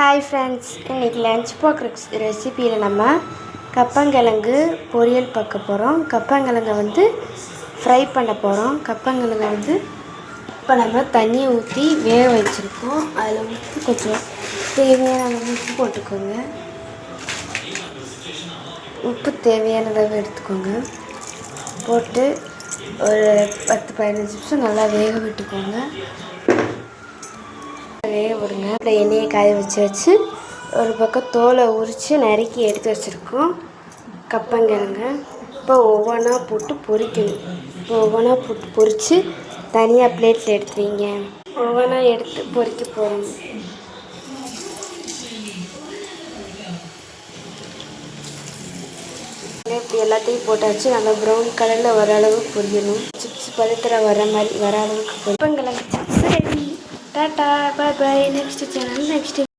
Hi friends இன்றைக்கி lunch box ரெசிபியில் நம்ம கப்பங்கிழங்கு பொரியல் பார்க்க போகிறோம் கப்பங்கிழங்கை வந்து ஃப்ரை பண்ண போகிறோம் கப்பங்கிழங்கை வந்து இப்போ நம்ம தண்ணி ஊற்றி வேக வச்சுருக்கோம். அதில் உப்பு கொஞ்சம் தேவையான உப்பு போட்டுக்கோங்க. உப்பு தேவையான அளவு எடுத்துக்கோங்க. போட்டு ஒரு பத்து பதினஞ்சு நிமிஷம் நல்லா வேக விட்டுக்கோங்க. வேக விடுங்க. அதில் எண்ணெயை காய வச்சு வச்சு ஒரு பக்கம் தோலை உரித்து நறுக்கி எடுத்து வச்சுருக்கோம். கப்பங்கிழங்க. இப்போ ஒவ்வொன்றா போட்டு பொரிக்கணும் இப்போ ஒவ்வொன்றா போட்டு பொரித்து தனியாக பிளேட்டில் எடுத்துவீங்க ஒவ்வொன்றா எடுத்து பொறிக்க போகிறோம் இப்படி எல்லாத்தையும் போட்டாச்சு. நல்லா ப்ரௌன் கலரில் வர அளவுக்கு பொரியணும். சிப்ஸ் பதத்தில் வர மாதிரி வர அளவுக்கு பொரிப்பங்கிழங்கு chips Bye bye. Next channel, next.